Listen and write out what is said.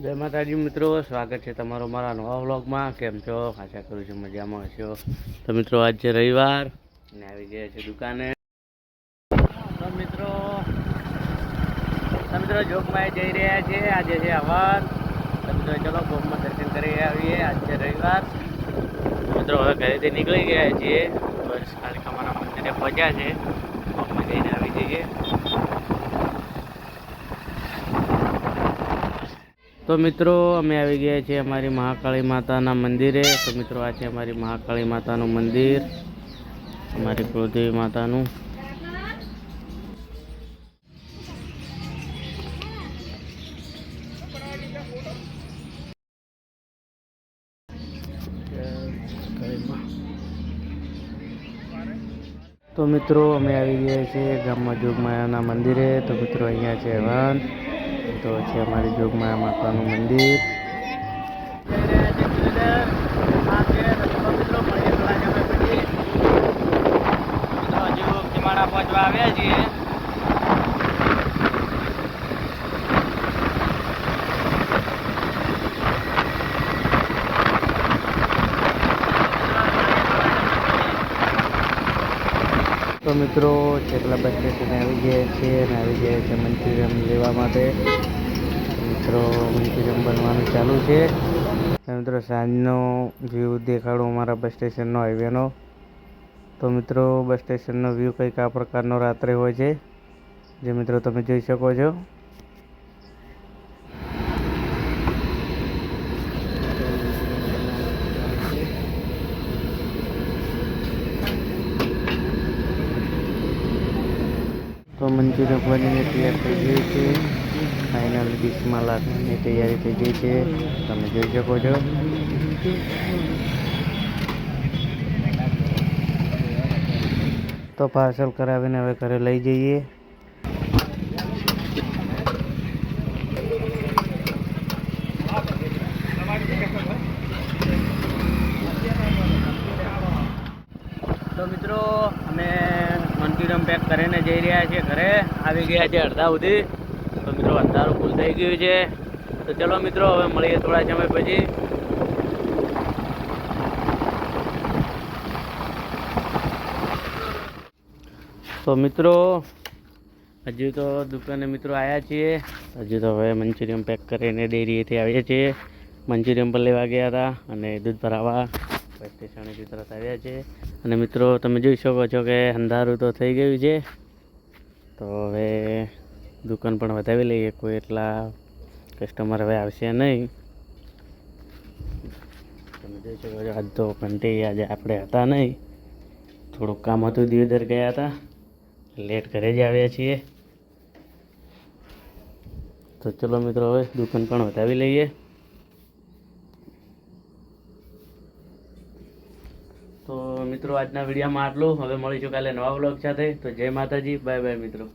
જય માતાજી મિત્રો, સ્વાગત છે તમારો મારા નવા વ્લોગમાં. કેમ છો? આશા કરું છું મજામાં હશો. તો મિત્રો, આજ છે રવિવાર અને આવી ગયા છે દુકાને. તો મિત્રો મિત્રો જોગમાં જઈ રહ્યા છે. આજે છે હવન. તો મિત્રો, ચલો ભોગમાં દર્શન કરી આવીએ. આજ રવિવાર. મિત્રો, હવે ઘરેથી નીકળી ગયા છીએ. બસ ખાલી અમારા મંદિરે પહોંચ્યા છે. ભોગમાં જઈને આવી જઈએ. તો મિત્રો, અમે આવી ગયા છીએ અમારી મહાકાળી માતાના મંદિરે. તો મિત્રો, આ છે અમારી મહાકાળી માતાનું મંદિર. અમારી કુળદેવી માતાનું. તો મિત્રો, અમે આવી ગયા છીએ ગામમાં જોગમાયાના મંદિરે. તો મિત્રો, અહીંયા છે હવન. તો છે અમારી જોગમાયા માતાનું મંદિર પહોંચવા આવ્યા છીએ તો મિત્રો ચેકલા બસ સ્ટેશને આવી ગયા છીએ અને આવી ગયા છે મંચુરિયમ લેવા માટે. મિત્રો મંચુરિયમ બનવાનું ચાલુ છે. મિત્રો, સાંજનો વ્યૂ દેખાડો અમારા બસ સ્ટેશનનો હાઈવેનો તો મિત્રો બસ સ્ટેશનનો વ્યૂ કંઈક આ પ્રકારનો રાત્રે હોય છે. જે મિત્રો તમે જોઈ શકો છો. તો મંચુરિયન બનીને તૈયાર થઈ ગઈ છે. ફાઇનલ ડીશમાં લાગવાની તૈયારી થઈ ગઈ છે. તમે જોઈ શકો છો. તો પાર્સલ કરાવીને હવે ઘરે લઈ જઈએ. તો મિત્રો, અમે મંચુરિયન પેક કરીને જઈ રહ્યા છીએ ઘરે. આવી ગયા છે અડધા સુધી. તો મિત્રો, અંધારું ફૂલ થઈ ગયું છે. તો ચલો મિત્રો, હવે મળીએ થોડા સમય પછી. તો મિત્રો, હજુ તો દુકાને મિત્રો આવ્યા છીએ. હજુ તો હવે મંચુરિયમ પેક કરીને ડેરીએથી આવીએ છીએ. મંચુરિયમ પર લેવા ગયા હતા અને દૂધ ભરાવા. સ્ટેશનેથી તરત આવ્યા છે. અને મિત્રો, તમે જોઈ શકો છો કે અંધારું તો થઈ ગયું છે. તો હવે દુકાન પણ વધાવી લઈએ, કોઈ એટલા કસ્ટમર હવે આવશે નહીં. તમે જોઈ શકો છો, આજ તો ઘંટી આજે આપણે હતા નહીં. થોડુંક કામ હતું દિયોદર ગયા હતા. લેટ ઘરે જ આવ્યા છીએ. તો ચલો મિત્રો, હવે દુકાન પણ વધાવી લઈએ. મિત્રો, આજના વિડીયોમાં આટલું. હવે મળીશું કાલે નવા બ્લોગ સાથે. તો જય માતાજી. બાય બાય મિત્રો.